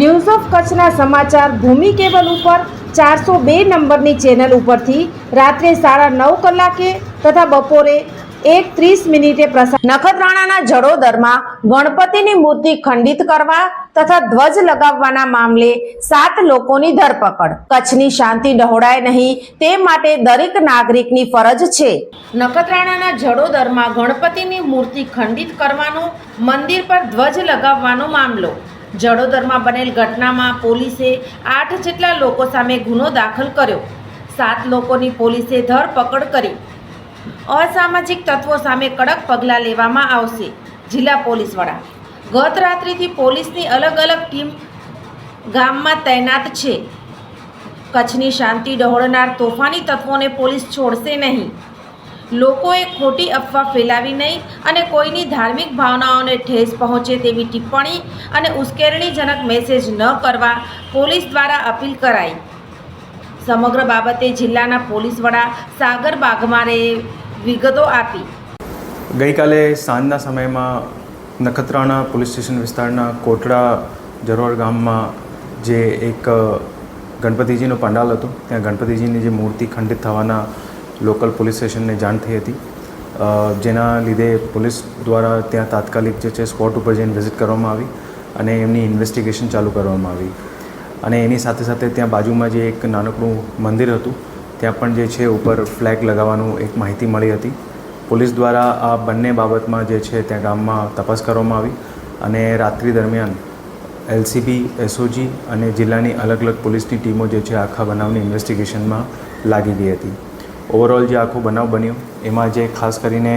news of કચ્છના સમાચાર ભૂમિ cable ઉપર ચારસો બે નંબરની ચેનલ ઉપરથી રાત્રે સાડા નવ કલાકે તથા બપોરે એક ત્રીસ મિનિટે પ્રસાર નખત્રાણાના જડોદરમાં ગણપતિની મૂર્તિ ખંડિત કરવા તથા ધ્વજ લગાવવાના મામલે સાત લોકોની ધરપકડ. કચ્છની શાંતિ ડહોળાય નહીં, તે માટે દરેક નાગરિકની ફરજ છે. નખત્રાણાના જડોદરમાં ગણપતિની મૂર્તિ ખંડિત કરવાનો, મંદિર પર ધ્વજ લગાવવાનો મામલો જડોદરમાં બનેલ ઘટનામાં પોલીસે આઠ જેટલા લોકો સામે ગુનો દાખલ કર્યો. સાત લોકોની પોલીસે ધરપકડ કરી. અસામાજિક તત્વો સામે કડક પગલાં લેવામાં આવશે, જિલ્લા પોલીસ વડા ગત રાત્રિથી પોલીસની અલગ અલગ ટીમ ગામમાં તૈનાત છે. કચ્છની શાંતિ ડહોળનાર તોફાની તત્વોને પોલીસ છોડશે નહીં. લોકોએ ખોટી અફવા ફેલાવી નહીં અને કોઈની ધાર્મિક ભાવનાઓને ઠેસ પહોંચે તેવી ટિપ્પણી અને ઉશ્કેરણીજનક મેસેજ ન કરવા પોલીસ દ્વારા અપીલ કરાઈ. સમગ્ર બાબતે જિલ્લાના પોલીસ વડા સાગર બાગમારે વિગતો આપી. ગઈકાલે સાંજના સમયમાં નખત્રાણા પોલીસ સ્ટેશન વિસ્તારના કોટડા જરોર ગામમાં જે એક ગણપતિજીનો પંડાલ હતો, ત્યાં ગણપતિજીની જે મૂર્તિ ખંડિત થવાના લોકલ પોલીસ સ્ટેશનને જાણ થઈ હતી. જેના લીધે પોલીસ દ્વારા ત્યાં તાત્કાલિક જે છે સ્પોટ ઉપર જઈને વિઝિટ કરવામાં આવી અને એમની ઇન્વેસ્ટિગેશન ચાલુ કરવામાં આવી. અને એની સાથે સાથે ત્યાં બાજુમાં જે એક નાનકડું મંદિર હતું, ત્યાં પણ જે છે ઉપર ફ્લેગ લગાવવાનું એક માહિતી મળી હતી. પોલીસ દ્વારા આ બંને બાબતમાં જે છે ત્યાં ગામમાં તપાસ કરવામાં આવી અને રાત્રિ દરમિયાન એલસીબી, એસઓજી અને જિલ્લાની અલગ અલગ પોલીસની ટીમો જે છે આખા બનાવની ઇન્વેસ્ટિગેશનમાં લાગી ગઈ હતી. ઓવરઓલ જે આખો બનાવ બન્યો, એમાં જે ખાસ કરીને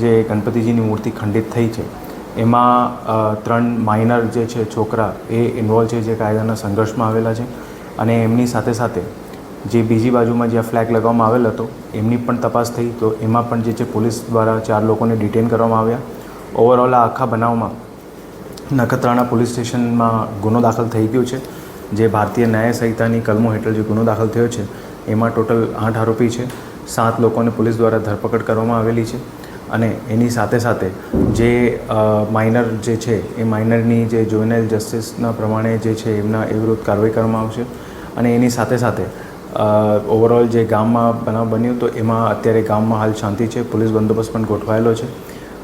જે ગણપતિજીની મૂર્તિ ખંડિત થઈ છે, એમાં ત્રણ માઇનર જે છે છોકરા, એ ઇન્વોલ્વ છે જે કાયદાના સંઘર્ષમાં આવેલા છે અને એમની સાથે સાથે જે બીજી બાજુમાં જ્યાં ફ્લેગ લગાવવામાં આવેલ હતો, એમની પણ તપાસ થઈ તો એમાં પણ જે છે પોલીસ દ્વારા ચાર લોકોને ડિટેન કરવામાં આવ્યા. ઓવરઓલ આ આખા બનાવમાં નખત્રાણા પોલીસ સ્ટેશનમાં ગુનો દાખલ થઈ ગયો છે, જે ભારતીય ન્યાય સંહિતાની કલમો હેઠળ જે ગુનો દાખલ થયો છે એમાં ટોટલ આઠ આરોપી છે. સાત લોકોને પોલીસ દ્વારા ધરપકડ કરવામાં આવેલી છે. અને એની સાથે સાથે જે માઇનર જે છે, એ માઇનરની જે જોઇનલ જસ્ટિસના પ્રમાણે જે છે, એમના એ વિરુદ્ધ કાર્યવાહી કરવામાં આવશે. અને એની સાથે સાથે ઓવરઓલ જે ગામમાં બનાવ બન્યો તો એમાં અત્યારે ગામમાં હાલ શાંતિ છે. પોલીસ બંદોબસ્ત પણ ગોઠવાયેલો છે.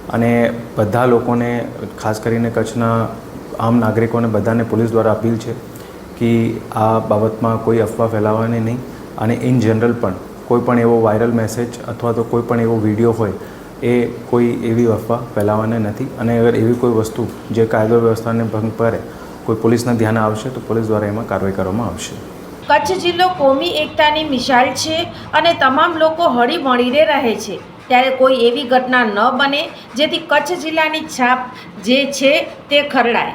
અને બધા લોકોને, ખાસ કરીને કચ્છના આમ નાગરિકોને બધાને પોલીસ દ્વારા અપીલ છે કે આ બાબતમાં કોઈ અફવા ફેલાવવાની નહીં. અને ઇન જનરલ પણ, કોઈ પણ એવો વાયરલ મેસેજ અથવા તો કોઈ પણ એવો વીડિયો હોય, એ કોઈ એવી અફવા ફેલાવાને નથી. અને અગર એવી કોઈ વસ્તુ જે કાયદો વ્યવસ્થાને ભંગ કરે, કોઈ પોલીસના ધ્યાન આવશે, તો પોલીસ દ્વારા એમાં કાર્યવાહી કરવામાં આવશે. કચ્છ જિલ્લો કોમી એકતાની મિસાલ છે અને તમામ લોકો હળી મળીને રહે છે. ત્યારે કોઈ એવી ઘટના ન બને, જેથી કચ્છ જિલ્લાની છાપ જે છે તે ખરડાય.